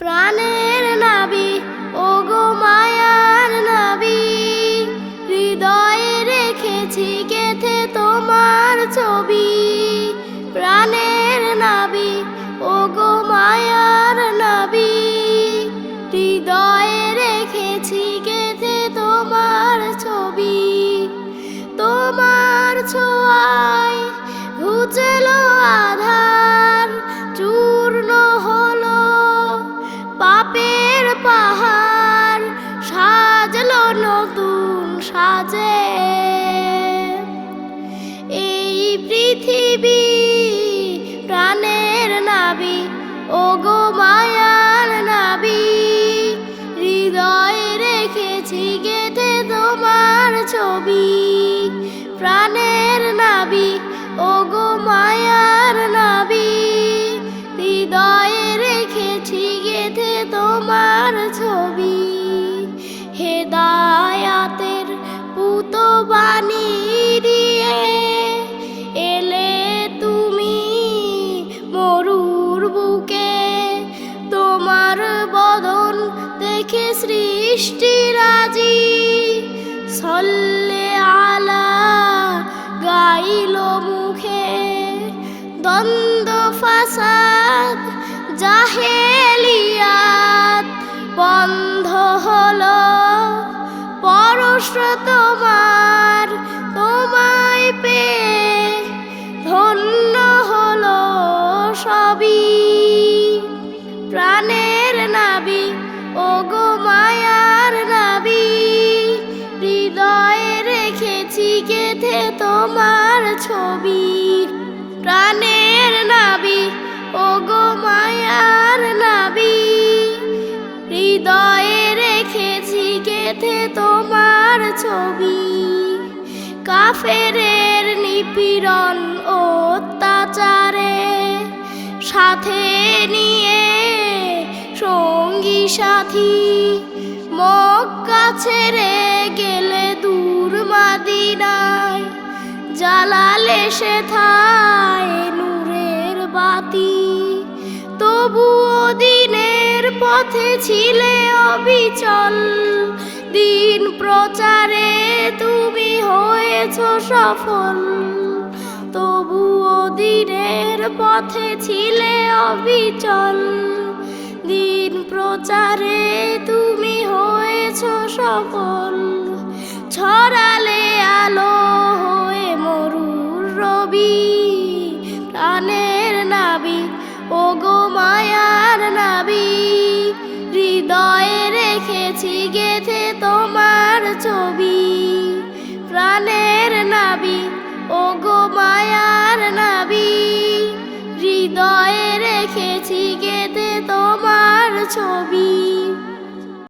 প্রাণের নাবি ও গো মায়ার নাবি, হৃদয়ে রেখেছি গেথে তোমার ছবি। প্রাণের নাবি ও গো মায়ার নাবি, হৃদয়ে রেখেছি গেথে তোমার ছবি। তোমার ছোঁয়ায় ও গো মায়ার নাবি হৃদয়ে রেখেছি গেথে তোমার ছবি। প্রাণের নাবি ও গো মায়ার সৃষ্টি রাজি সল্লে আলা গাইল মুখে। দ্বন্দ্ব ফাসাদ জাহেলিয়াত গেথে তোমার ছবি প্রাণের নাবি। ও গো মায়ার নাবি, হৃদয়ে রেখেছি গেথে তোমার ছবি। কাফেরের নিপীড়ন ও অত্যাচারে সাথে নিয়ে সঙ্গী সাথী। মক্কা ছেড়ে গেলে দূর মাদিনায় জ্বালালে সে থায় নূরের বাতি। তবুও দিনের পথে ছিলে অবিচল। দিন প্রচারে তুমি হয়েছ সফল। তবুও দিনের পথে ছিলে অবিচল। দিন প্রচারে তুমি হয়েছ সফল। রেখেছি গেথে তোমার ছবি। প্রাণের নাবি ও গো মায়ার নাবি। হৃদয়ে রেখেছি গেথে তোমার ছবি।